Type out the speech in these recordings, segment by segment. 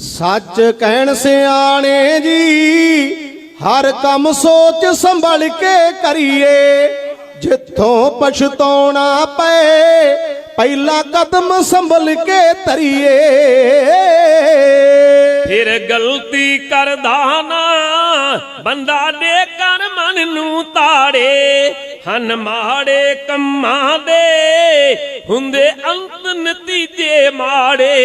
ਸੱਚ ਕਹਿਣ ਸਿਆਣੇ ਜੀ, ਹਰ ਕੰਮ ਸੋਚ ਸੰਭਲ ਕੇ ਕਰੀਏ। ਜਿੱਥੋਂ ਪਛਤਾਉਣਾ ਪਏ, ਪਹਿਲਾ ਕਦਮ ਸੰਭਲ ਕੇ ਧਰੀਏ। ਫਿਰ ਗਲਤੀ ਕਰਦਾ ਨਾ, ਬੰਦਾ ਦੇ ਕਰ ਮਨ ਨੂੰ ਤਾੜੇ। ਹਨ ਮਾੜੇ ਕੰਮਾਂ ਦੇ, ਹੁੰਦੇ ਅੰਤ ਨਤੀਜੇ ਮਾੜੇ।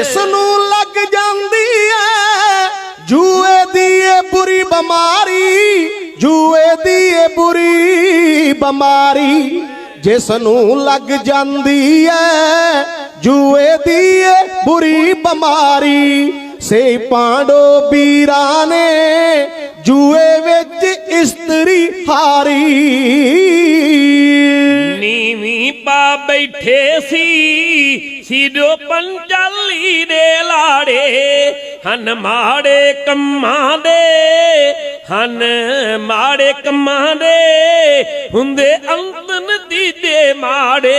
ਜਿਸ ਨੂੰ ਲੱਗ ਜਾਂਦੀ ਐ, ਜੂਏ ਦੀ ਏ ਬੁਰੀ ਬਿਮਾਰੀ, ਜੂਏ ਦੀ ਏ ਬੁਰੀ ਬਿਮਾਰੀ। ਜਿਸ ਨੂੰ ਲੱਗ ਜਾਂਦੀ ਐ, ਜੂਏ ਦੀ ਏ ਬੁਰੀ ਬਿਮਾਰੀ। ਸੇ ਪਾਂਡੋ ਵੀਰਾਂ ਨੇ ਜੂਏ ਵਿੱਚ ਇਸਤਰੀ ਹਾਰੀ। ਨੀਵੀਂ ਪਾ ਬੈਠੇ ਸੀ ਸਿਰੋ ਪੰਚਾਲੀ ਦੇ ਲਾੜੇ, ਹਨ ਮਾੜੇ ਕੰਮਾਂ ਦੇ, ਹਨ ਮਾੜੇ ਕੰਮਾਂ ਦੇ, ਹੁੰਦੇ ਅੰਤ ਨਤੀਜੇ ਮਾੜੇ।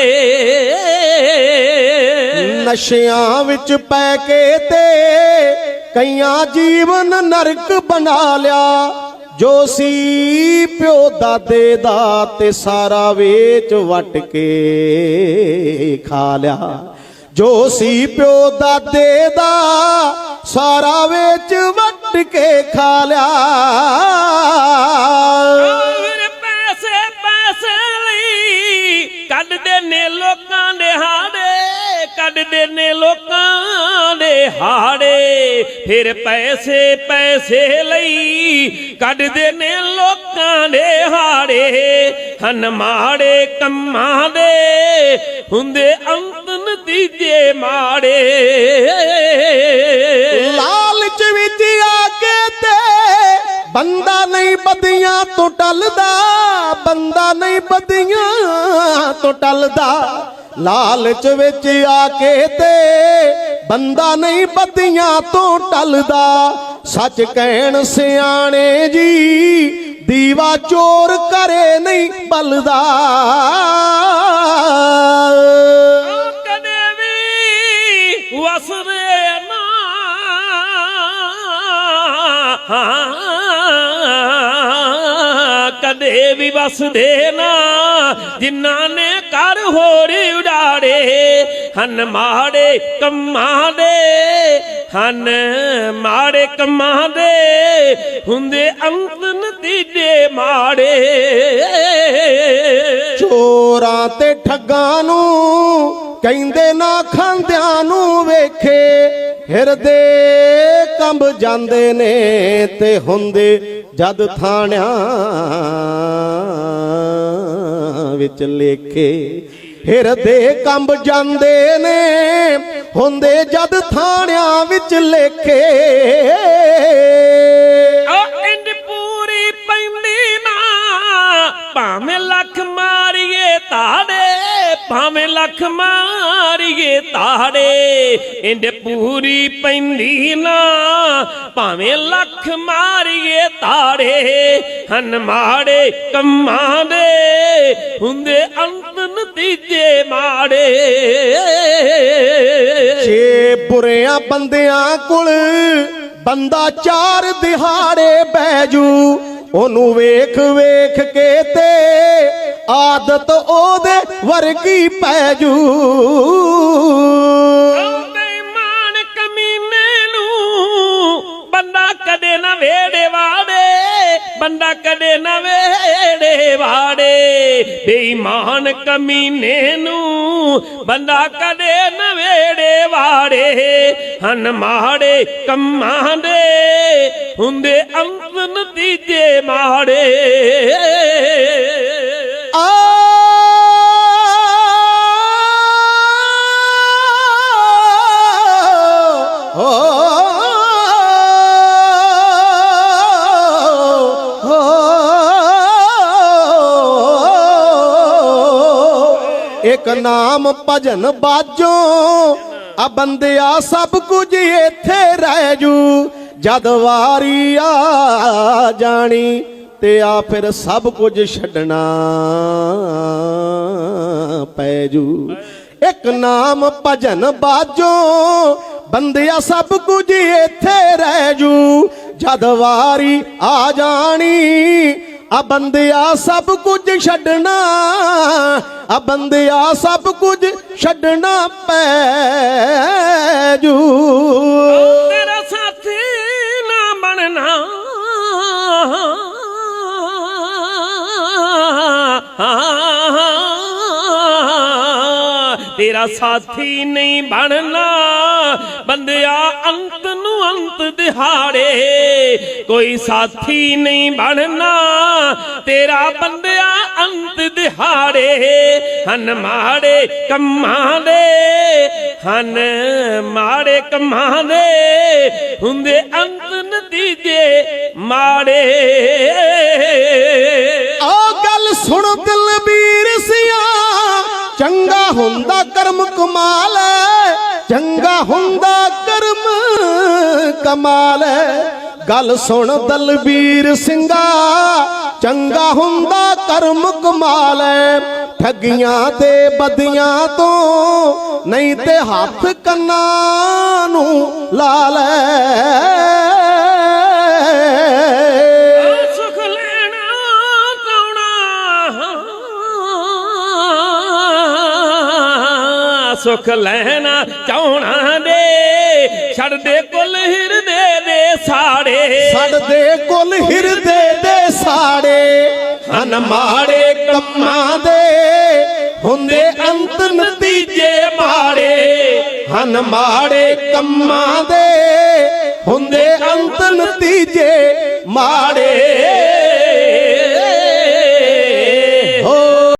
ਨਸ਼ਿਆਂ ਵਿੱਚ ਪੈ ਕੇ ਤੇ ਕਈਆਂ ਜੀਵਨ ਨਰਕ ਬਣਾ ਲਿਆ। ਜੋ ਸੀ ਪਿਓ ਦਾਦੇ ਦਾ ਤੇ ਸਾਰਾ ਵੇਚ ਵਟ ਕੇ ਖਾ ਲਿਆ। ਜੋ ਸੀ ਪਿਓ ਦਾਦੇ ਦਾ, ਸਾਰਾ ਵਿੱਚ ਵਟ ਕੇ ਖਾ ਲਿਆ। ਮੇਰੇ ਪੈਸੇ ਪੈਸੇ ਲਈ ਕੱਢਦੇ ਨੇ ਲੋਕਾਂ ਦੇ ਹਾੜੇ, ਕੱਢਦੇ ਨੇ ਲੋਕਾਂ ਦੇ ਹਾੜੇ। ਫਿਰ ਪੈਸੇ ਪੈਸੇ ਲਈ ਕੱਢਦੇ ਨੇ ਲੋਕਾਂ ਦੇ ਹਾੜੇ। ਹਨ ਮਾੜੇ ਕੰਮਾਂ ਦੇ ਹੁੰਦੇ ਅੰਕ ਨਤੀਜੇ ਮਾੜੇ। ਲਾਲਚ ਵਿੱਚ ਆ ਕੇ ਤੇ ਬੰਦਾ ਨਹੀਂ ਬਦੀਆਂ ਤੋਂ ਟਲਦਾ, ਬੰਦਾ ਨਹੀਂ ਬਦੀਆਂ ਤੋਂ ਟਲਦਾ। ਲਾਲਚ ਵਿੱਚ ਆ ਕੇ ਤੇ ਬੰਦਾ ਨਹੀਂ ਬਦੀਆਂ ਤੋਂ ਟਲਦਾ। ਸੱਚ ਕਹਿਣ ਸਿਆਣੇ ਜੀ, ਦੀਵਾ ਚੋਰ ਕਰੇ ਨਹੀਂ ਬਲਦਾ। ਕਦੇ ਵੀ ਵਸਦੇ ਨਾ। ਜਿਨ੍ਹਾਂ ਨੇ ਕਰ ਹੋਰ ਉਡਾੜੇ ਹਨ ਮਾੜੇ ਕੰਮਾਂ ਦੇ। ਹਨ ਮਾੜੇ ਕੰਮਾਂ ਦੇ, ਹੁੰਦੇ ਅੰਤ ਨਤੀਜੇ ਮਾੜੇ। ਚੋਰਾਂ ਤੇ ਠੱਗਾਂ ਨੂੰ, ਕਹਿੰਦੇ ਨਾ ਖਾਂਦਿਆਂ ਨੂੰ ਵੇਖੇ, ਹਿਰਦੇ ਕੰਬ ਜਾਂਦੇ ਨੇ ਤੇ ਹੁੰਦੇ ਜਦ ਥਾਣਿਆਂ ਵਿੱਚ ਲੇਖੇ ਹਿਰਦੇ ਕੰਬ ਜਾਂਦੇ ਨੇ, ਹੁੰਦੇ ਜਦ ਥਾਣਿਆਂ ਵਿੱਚ ਲੇਖੇ ਲੱਖ ਮਾਰੀਏ ਤਾੜੇ ਇੰਡ ਪੂਰੀ ਪੈਂਦੀ ਨਾ। ਭਾਵੇਂ ਲੱਖ ਮਾਰੀਏ ਤਾੜੇ, ਹਨ ਮਾੜੇ ਕੰਮਾਂ ਦੇ ਹੁੰਦੇ ਅੰਤ ਨਤੀਜੇ ਮਾੜੇ। ਛੇ ਬੁਰਿਆਂ ਬੰਦਿਆਂ ਕੋਲ ਬੰਦਾ ਚਾਰ ਦਿਹਾੜੇ ਬੈਜੂ ਉਹਨੂੰ ਵੇਖ ਵੇਖ ਕੇ ਤੇ ਆਦਤ ਉਹਦੇ ਵਰਗੀ ਪੈਜੂ ਬੇਈਮਾਨ ਕਮੀਨੇ ਨੂੰ ਬੰਦਾ ਕਦੇ ਨਾ ਵੇੜੇ ਵਾੜੇ, ਬੰਦਾ ਕਦੇ ਨਾ ਵੇੜੇ ਵਾੜੇ। ਬੇਈਮਾਨ ਕਮੀਨੇ ਨੂੰ ਬੰਦਾ ਕਦੇ ਨਾ ਵੇੜੇ ਵਾੜੇ। ਹਨ ਮਾੜੇ ਕੰਮਾਂ ਦੇ ਹੁੰਦੇ ਅੰਤ ਨਤੀਜੇ ਮਾੜੇ। ਇੱਕ ਨਾਮ ਭਜਨ ਬਾਜੋ। ਆ ਬੰਦਿਆ ਸਭ ਕੁਝ ਇੱਥੇ ਰਹਿ ਜੂ। ਜਦ ਵਾਰੀ ਆ ਜਾਣੀ ਤੇ ਆ ਫਿਰ ਸਭ ਕੁਝ ਛੱਡਣਾ ਪੈ ਜੂ। ਇੱਕ ਨਾਮ ਭਜਨ ਬਾਜੋ। ਬੰਦਿਆ ਸਭ ਕੁਝ ਇੱਥੇ ਰਹਿ ਜੂ। ਜਦ ਵਾਰੀ ਆ ਜਾਣੀ ਆ ਬੰਦਿਆ ਸਭ ਕੁਝ ਛੱਡਣਾ, ਆ ਬੰਦਿਆ ਸਭ ਕੁਝ ਛੱਡਣਾ ਪੈ ਜੂ। ਤੇਰਾ ਸਾਥੀ ਨਾ ਬਣਨਾ। ਤੇਰਾ ਸਾਥੀ ਨਹੀਂ ਬਣਨਾ। ਬੰਦਿਆ ਅੰਤ ਅੰਤ ਦਿਹਾੜੇ। ਕੋਈ ਸਾਥੀ ਨਹੀਂ ਬਣਨਾ, ਤੇਰਾ ਬੰਦਿਆ ਅੰਤ ਦਿਹਾੜੇ। ਹਨ ਮਾੜੇ ਕੰਮਾਂ ਦੇ, ਹਨ ਮਾੜੇ ਕੰਮਾਂ ਦੇ। ਹੁੰਦੇ ਅੰਤ ਨਤੀਜੇ ਮਾੜੇ। ਆ ਗੱਲ ਸੁਣ ਦਿਲਬੀਰ ਸਿਆ, ਚੰਗਾ ਹੁੰਦਾ ਕਰਮ ਕਮਾਲ, ਚੰਗਾ ਹੁੰਦਾ ਕਮਾਲ ਗੱਲ ਸੁਣ ਦਲਬੀਰ ਸਿੰਘਾ, ਚੰਗਾ ਹੁੰਦਾ ਕਰਮ ਕਮਾਲ ਠੱਗੀਆਂ ਤੇ ਬਦੀਆਂ ਤੋਂ ਨਹੀਂ ਤੇ ਹੱਥ ਕੰਨਾਂ ਨੂੰ ਲਾ ਲੈ ਸੁਖ ਲੈਣਾ ਚਾਉਣਾ ਸੁਖ ਲੈਣਾ ਚਾਉਣਾ ਦੇ। ਛੱਡ ਦੇ ਕੁੱਲ ਹਿਰਦੇ ਦੇ ਸਾੜੇ। ਛੱਡਦੇ ਕੁੱਲ ਹਿਰਦੇ ਦੇ ਸਾੜੇ। ਹਨ ਮਾੜੇ ਕੰਮਾਂ ਦੇ ਹੁੰਦੇ ਅੰਤ ਨਤੀਜੇ ਮਾੜੇ। ਹਨ ਮਾੜੇ ਕੰਮਾਂ ਦੇ ਹੁੰਦੇ ਅੰਤ ਨਤੀਜੇ ਮਾੜੇ।